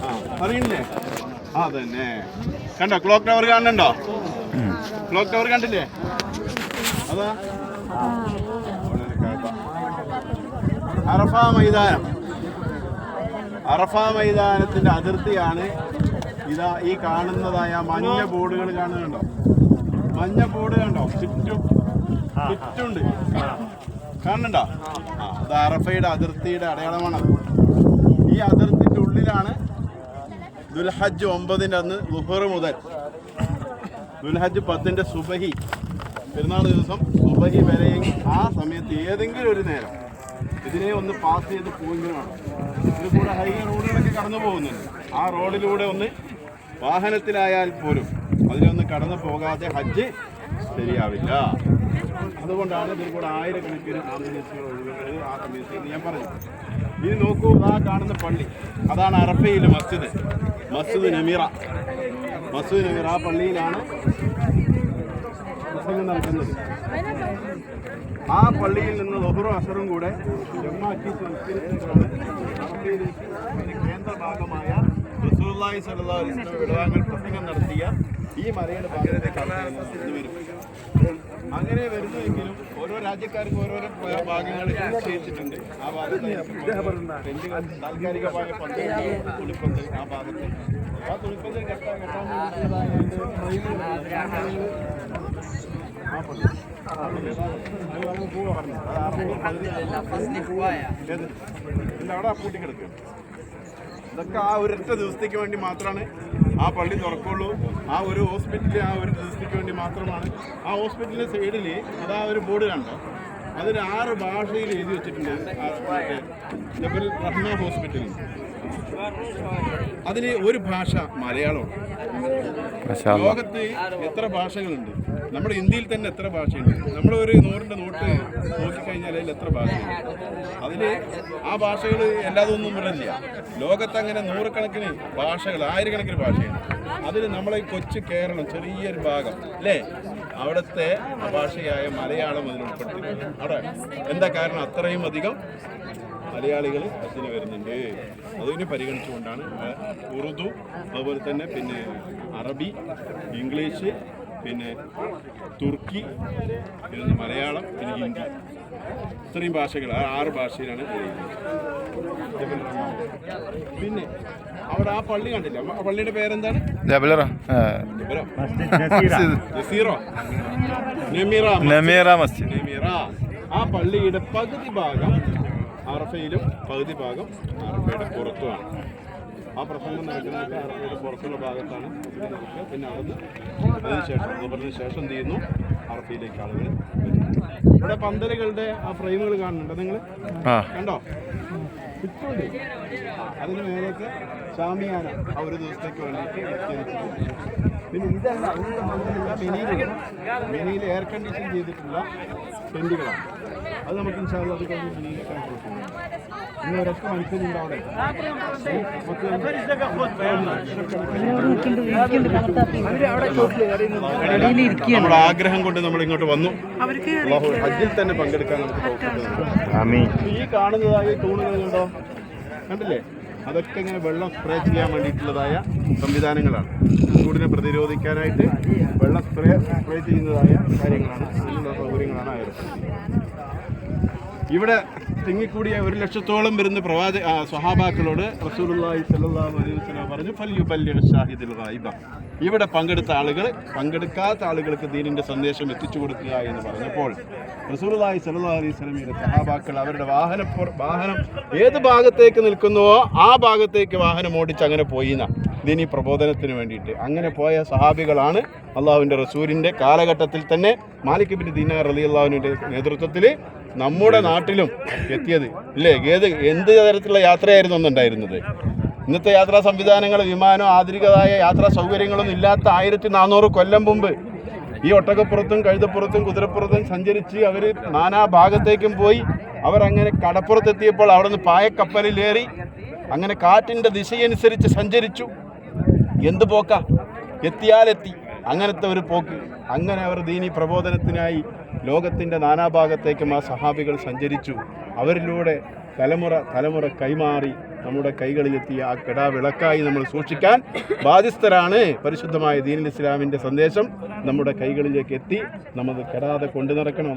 ആ അറിയണില്ലേ ആ തന്നെ കണ്ടോ ക്ലോക്ക് ടവർ കാണുന്നുണ്ടോ? ക്ലോക്ക് ടവർ കണ്ടില്ലേ? അതാ. അറഫ മൈതാനം. അറഫ മൈതാനത്തിന്റെ അതിർത്തിയാണ് ഇതാ ഈ കാണുന്നതായ മഞ്ഞ ബോർഡുകൾ കാണുന്നുണ്ടോ മഞ്ഞ ബോർഡ് കണ്ടോ? ചുറ്റും ചുറ്റുണ്ട് കാണുന്നുണ്ടോ? ആ അത് അറഫയുടെ അതിർത്തിയുടെ അടയാളമാണ് ഈ അതിർത്തിന്റെ ഉള്ളിലാണ് ദുൽഹജ്ജ് ഒമ്പതിന്റെ അന്ന് ലുഹർ മുതൽ ദുൽഹജ്ജ് പത്തിന്റെ സുബഹി പെരുന്നാൾ ദിവസം സുബഹി വരെ ആ സമയത്ത് ഏതെങ്കിലും ഒരു നേരം ഇതിനെ ഒന്ന് പാസ് ചെയ്ത് പോകുന്നതാണ് ഇതിൽ കൂടെ ഹൈവേ റോഡുകളൊക്കെ കടന്നു പോകുന്നുണ്ട്. ആ റോഡിലൂടെ ഒന്ന് വാഹനത്തിലായാൽ പോലും അതിലൊന്ന് കടന്നു പോകാതെ ഹജ്ജ് ശരിയാവില്ല. അതുകൊണ്ടാണ് ഇതിൽ കൂടെ ആയിരക്കണക്കിന് ആംബുലൻസുകൾ ഒഴിവുകൾ ആ സമയത്ത് ഞാൻ പറഞ്ഞു. ഇനി നോക്കൂ ആ കാണുന്ന പള്ളി. അതാണ് അറഫയിലെ മസ്ജിദ്. മസ്ജിദ് നമീറ. മസ്ജിദ് നമീറ ആ പള്ളിയിലാണ് പ്രസംഗം നടക്കുന്നത്. ആ പള്ളിയിൽ നിന്ന് ലൊഹറും അസറും കൂടെ ജമ്മാക്കി കേന്ദ്ര ഭാഗമായ അലൈഹി വസല്ലം വിടവാങ്ങൽ പ്രസംഗം നടത്തിയ ഈ മലയുടെ വരും. അങ്ങനെ വരുന്നുവെങ്കിലും ഓരോ രാജ്യക്കാർക്ക് ഓരോരോ ഭാഗങ്ങൾ നിശ്ചയിച്ചിട്ടുണ്ട്. ആ ഭാഗത്ത് താൽക്കാലികമായ തുണിപ്പന്തൽ ആ ഭാഗത്ത് ഇല്ല, ഇതൊക്കെ ആ ഒരൊറ്റ ദിവസത്തേക്ക് വേണ്ടി മാത്രമാണ് ആ പള്ളി തുറക്കുള്ളൂ. ആ ഒരു ഹോസ്പിറ്റലിൽ ആ ഒരു ദിവസത്തേക്ക് വേണ്ടി മാത്രമാണ്. ആ ഹോസ്പിറ്റലിന്റെ സൈഡിൽ അതാ ഒരു ബോർഡ് കണ്ടോ? അതിന് ആറ് ഭാഷയിൽ എഴുതി വെച്ചിട്ടുണ്ട് ജബൽ റഹ്മ ഹോസ്പിറ്റലിൽ അതിന് ഒരു ഭാഷ മലയാളമാണ്. ലോകത്ത് എത്ര ഭാഷകളുണ്ട്? നമ്മുടെ ഇന്ത്യയിൽ തന്നെ എത്ര ഭാഷയുണ്ട്? നമ്മൾ ഒരു നൂറിന്റെ നോട്ട് നോക്കിക്കഴിഞ്ഞാൽ അതിൽ എത്ര ഭാഷയുണ്ട്? അതിൽ ആ ഭാഷകൾ എല്ലാതൊന്നും വിടില്ല ലോകത്ത് അങ്ങനെ നൂറുകണക്കിന് ഭാഷകൾ ആയിരക്കണക്കിന് ഭാഷയുണ്ട്. അതിൽ നമ്മളെ കൊച്ചു കേരളം ചെറിയൊരു ഭാഗം അല്ലേ? അവിടുത്തെ ഭാഷയായ മലയാളം അതിൽ ഉൾപ്പെടുത്തി അവിടെ എന്താ കാരണം? അത്രയും അധികം മലയാളികൾ അതിന് വരുന്നുണ്ട്. അതിനെ പരിഗണിച്ചുകൊണ്ടാണ് ഉറുദു അതുപോലെ തന്നെ പിന്നെ അറബി ഇംഗ്ലീഷ് പിന്നെ തുർക്കി പിന്നെ മലയാളം പിന്നെ ഹിന്ദി. ഇത്രയും ഭാഷകൾ ആ ആറ് ഭാഷയിലാണ്. പിന്നെ അവിടെ ആ പള്ളി കണ്ടില്ല? ആ പള്ളിയുടെ പേരെന്താണ്? ആ. പള്ളിയുടെ പകുതി നെമിറ നെമിറ പകുതി ഭാഗം അറഫയുടെ പുറത്തുമാണ്. ആ പ്രസംഗം നടക്കുന്നത് അറഫയുടെ പുറത്തുള്ള ഭാഗത്താണ് പിന്നെ നടക്കുക പിന്നെ അവിടുന്ന് അതിനുശേഷം അതുപോലെ ശേഷം എന്ത് ചെയ്യുന്നു? അറഫയിലേക്ക് ആളുകൾ ഇവിടെ പന്തലുകളുടെ ആ ഫ്രെയിമുകൾ കാണുന്നുണ്ടോ നിങ്ങൾ കണ്ടോ? അതിന് മേലേക്ക് ഷാമിയാന ആ ഒരു ദിവസത്തേക്ക് വേണ്ടിയിട്ട്. പിന്നെ ഇതല്ല പന്തലില്ല മെനിയിലുണ്ട്. മെനിയിൽ എയർ കണ്ടീഷൻ ചെയ്തിട്ടുള്ള ടെന്റുകളാണ് അത് നമുക്ക് ഇൻഷാല്ല അത് കഴിഞ്ഞ് മെനിയിലേക്ക് കൊടുക്കുന്നു ഇന്ന് ഒരൊക്കെ മനുഷ്യനുണ്ട് അവിടെ നമ്മുടെ ആഗ്രഹം കൊണ്ട് നമ്മൾ ഇങ്ങോട്ട് വന്നു. ഹജ്ജിൽ തന്നെ പങ്കെടുക്കാൻ നമുക്ക് തോന്നുന്നു ആമീൻ ഈ കാണുന്നതായ തൂണുകളുണ്ടോ? തൂണുകൾ കണ്ടോ കണ്ടില്ലേ? അതൊക്കെ ഇങ്ങനെ വെള്ളം സ്പ്രേ ചെയ്യാൻ വേണ്ടിയിട്ടുള്ളതായ സംവിധാനങ്ങളാണ്. ചൂടിനെ പ്രതിരോധിക്കാനായിട്ട് വെള്ളം സ്പ്രേ സ്പ്രേ ചെയ്യുന്നതായ കാര്യങ്ങളാണ്. ഇവിടെ തിങ്ങിക്കൂടിയ ഒരു ലക്ഷത്തോളം വരുന്ന പ്രവാച സ്വഹാബാക്കളോട് റസൂലുള്ളാഹി സ്വല്ലല്ലാഹു അലൈഹി വസല്ലം പറഞ്ഞു ഫല്യു പല്ലു ഷാഹിദുൽ ഗൈബ ഇവിടെ പങ്കെടുത്ത ആളുകൾ പങ്കെടുക്കാത്ത ആളുകൾക്ക് ദീനിന്റെ സന്ദേശം എത്തിച്ചു കൊടുക്കുക എന്ന് പറഞ്ഞപ്പോൾ റസൂലുള്ളാഹി സ്വല്ലല്ലാഹു അലൈഹി വസല്ലമയുടെ സഹാബാക്കൾ അവരുടെ വാഹന വാഹനം ഏത് ഭാഗത്തേക്ക് നിൽക്കുന്നുവോ ആ ഭാഗത്തേക്ക് വാഹനം ഓടിച്ച് അങ്ങനെ പോയിന്ന. ദീനി പ്രബോധനത്തിന് വേണ്ടിയിട്ട്. അങ്ങനെ പോയ സഹാബികളാണ് അള്ളാഹുവിന്റെ റസൂലിന്റെ കാലഘട്ടത്തിൽ തന്നെ മാലിക് ബിൻ ദീനാർ അലി അള്ളാഹുവിന്റെ നേതൃത്വത്തിൽ നമ്മുടെ നാട്ടിലും എത്തിയത്. ഇല്ലേ? ഏത് എന്ത് തരത്തിലുള്ള യാത്രയായിരുന്നു അന്നുണ്ടായിരുന്നത്? ഇന്നത്തെ യാത്രാ സംവിധാനങ്ങൾ വിമാനം ആധുനികതായ യാത്രാ സൗകര്യങ്ങളൊന്നും ഇല്ലാത്ത ആയിരത്തി നാനൂറ് കൊല്ലം മുമ്പ് ഈ ഒട്ടകപ്പുറത്തും കഴുതപ്പുറത്തും കുതിരപ്പുറത്തും സഞ്ചരിച്ച് അവർ നാനാ ഭാഗത്തേക്കും പോയി അവരങ്ങനെ കടപ്പുറത്തെത്തിയപ്പോൾ അവിടെ നിന്ന് പായക്കപ്പലിലേറി അങ്ങനെ കാറ്റിന്റെ ദിശയനുസരിച്ച് സഞ്ചരിച്ചു. എന്ത് പോക്ക? എത്തിയാലെത്തി. അങ്ങനത്തെ ഒരു പോക്ക്. അങ്ങനെ അവർ ദീനി പ്രബോധനത്തിനായി ലോകത്തിന്റെ നാനാഭാഗത്തേക്കും ആ സഹാബികൾ സഞ്ചരിച്ചു. അവരിലൂടെ തലമുറ തലമുറ കൈമാറി. നമ്മുടെ കൈകളിലെത്തിയ ആ കെടാ വിളക്കായി നമ്മൾ സൂക്ഷിക്കാൻ ബാധ്യസ്ഥരാണ്. പരിശുദ്ധമായ ദീനുൽ ഇസ്ലാമിന്റെ സന്ദേശം നമ്മുടെ കൈകളിലേക്ക് എത്തി. നമ്മൾ കെടാതെ കൊണ്ടു നടക്കണം.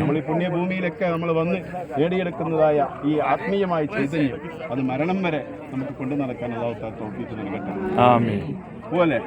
നമ്മൾ ഈ പുണ്യഭൂമിയിലൊക്കെ നമ്മൾ വന്ന് നേടിയെടുക്കുന്നതായ ഈ ആത്മീയമായ ചൈതന്യം അത് മരണം വരെ നമുക്ക് കൊണ്ടു നടക്കാൻ അള്ളാഹു താല തൗഫീഖ് നൽകട്ടെ. പോലെ.